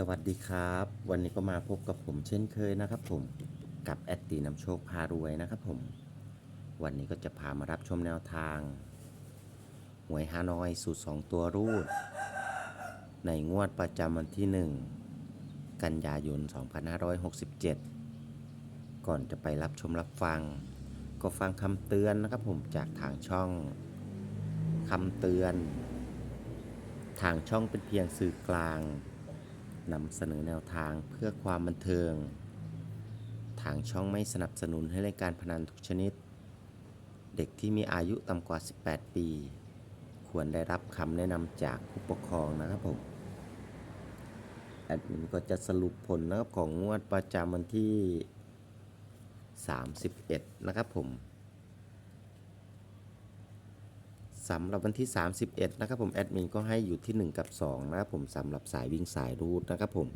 สวัสดีครับ วันนี้ก็มาพบกับผมเช่นเคยนะครับผมกับแอดตีนำโชคพารวยนะครับผม วันนี้ก็จะพามารับชมแนวทางหวยฮานอยสูตร 2 ตัวรูด ในงวดประจำวันที่ 1 กันยายน 2567 ก่อนจะไปรับชมรับฟัง ก็ฟังคำเตือนนะครับผมจากทางช่องคำเตือน ทางช่องเป็นเพียงสื่อกลาง นำเสนอแนวทางเพื่อความบันเทิง ทางช่องไม่สนับสนุนให้เล่นการพนันทุกชนิด เด็กที่มีอายุต่ำกว่า 18 ปี ควรได้รับคำแนะนำจากผู้ปกครองนะครับผม แอดมินก็จะสรุปผลนะครับของงวดประจำวันที่ 31 นะครับผม สำหรับวันที่ 31 นะครับผมแอดมินก็ให้อยู่ที่ 1 กับ 2 นะครับผมสำหรับสายวิ่งสายรูดนะครับผม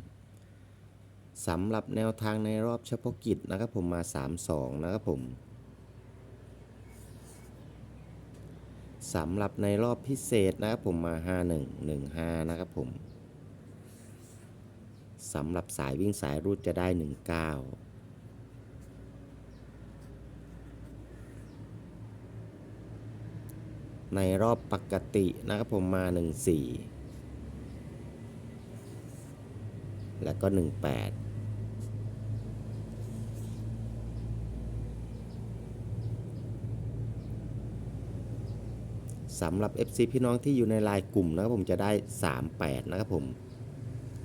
สำหรับแนวทางในรอบเฉพาะกิจนะครับผมมา 3 2 นะครับผมสำหรับในรอบพิเศษนะครับผมมา 5 1 1 5 นะครับผมสำหรับสายวิ่งสายรูดจะได้ 1 ในรอบปกตินะครับผมมา 1 4 แล้วก็ 1 8สำหรับ FC พี่น้องที่อยู่ในไลน์กลุ่มนะครับผมจะได้ 38 นะครับผม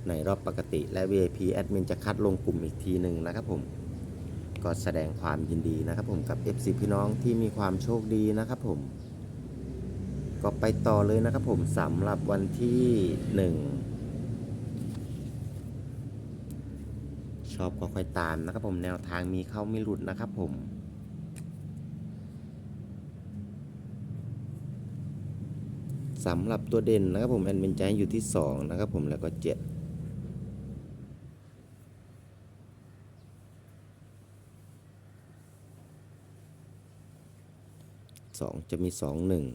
ในรอบปกติและ VIP แอดมินจะคัดลงกลุ่มอีกทีหนึ่งนะครับผม ก็แสดงความยินดีนะครับผมกับ FC พี่น้องที่มีความโชคดีนะครับผม ก็ไปต่อเลยนะครับผมสำหรับวันที่หนึ่งชอบก็ค่อยตามนะครับผมแนวทางมีเข้าไม่หลุดนะครับผมสำหรับตัวเด่นนะครับผมแอนเวนจายอยู่ที่ 2 นะครับผมแล้วก็7งจะมีสองหนึ่ง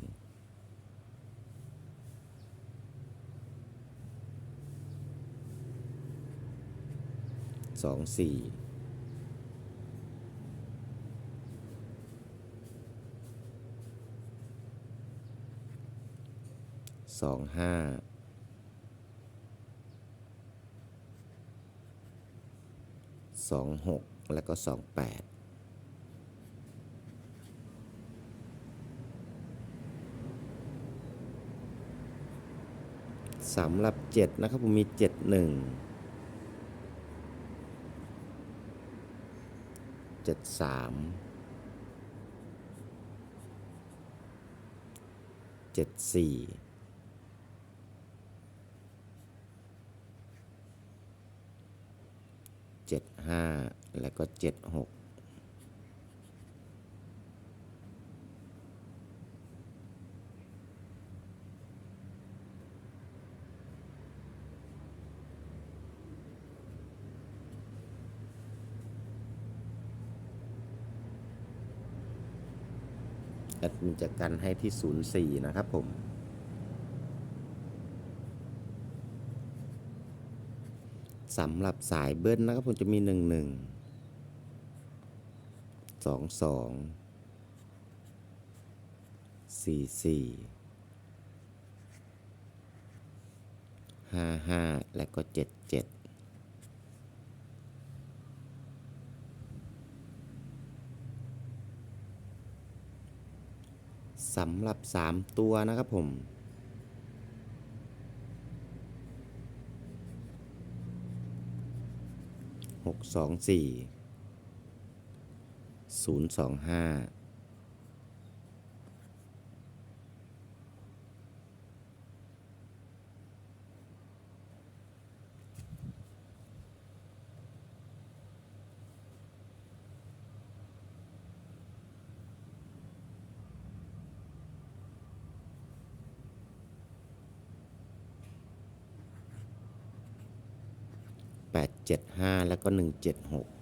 สองสี่สองห้าสองหกและก็สองแปดสำหรับดนะครับ ผมมีเจ็ดหนึ่ง เจ็ดสามเจ็ดสี่เจ็ดห้าแล้วก็เจ็ดหก แอดมินจะกันให้ที่ 04 นะครับผม สำหรับสายเบิ้ลนะครับผมจะมี 1 1 2 2 4 4 5 5 และก็ 7 7 สำหรับสามตัวนะครับผมหกสองสี่ศูนย์สองห้า 875 แล้วก็ 176